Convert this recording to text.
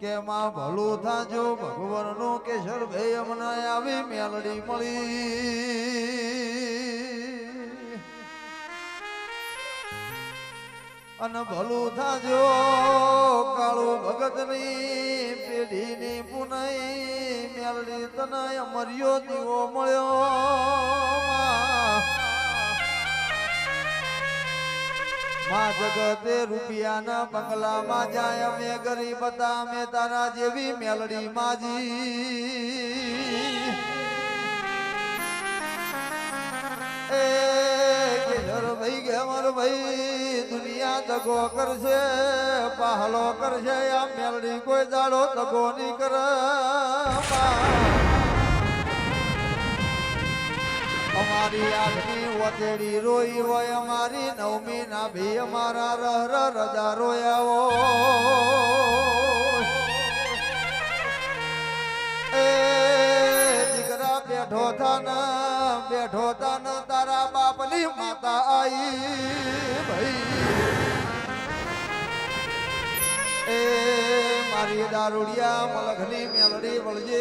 કે માં ભલું થાજો, ભગવાનનું કેશર ભાઈ અમને આવી મેલડી મળી. અને ભલું થાજો, કાળું ભગતની પેઢીની પુનઈ મેલડી તને અમર્યો દીવો મળ્યો. માં જગતે રૂપિયાના બંગલામાં જાય, અમે ગરીબ હતા, અમે તારા જેવી મેલડી માજી. એ ભાઈ ભાઈ, દુનિયા દગો કરશે, પાહલો કરશે, આ મેલડી કોઈ દાડો દગો નહીં કરે. અમારી આઠમી વતેડી રોઈ હોય, અમારી નવમી ના ભી અમારા રહ રહ રજા રોયા એ દીકરા બેઠો થાન બેઠો થાન, તારા બાપની માતા આઈ ભાઈ. એ મારી દારૂડિયા મલખની મેલડી વળજે.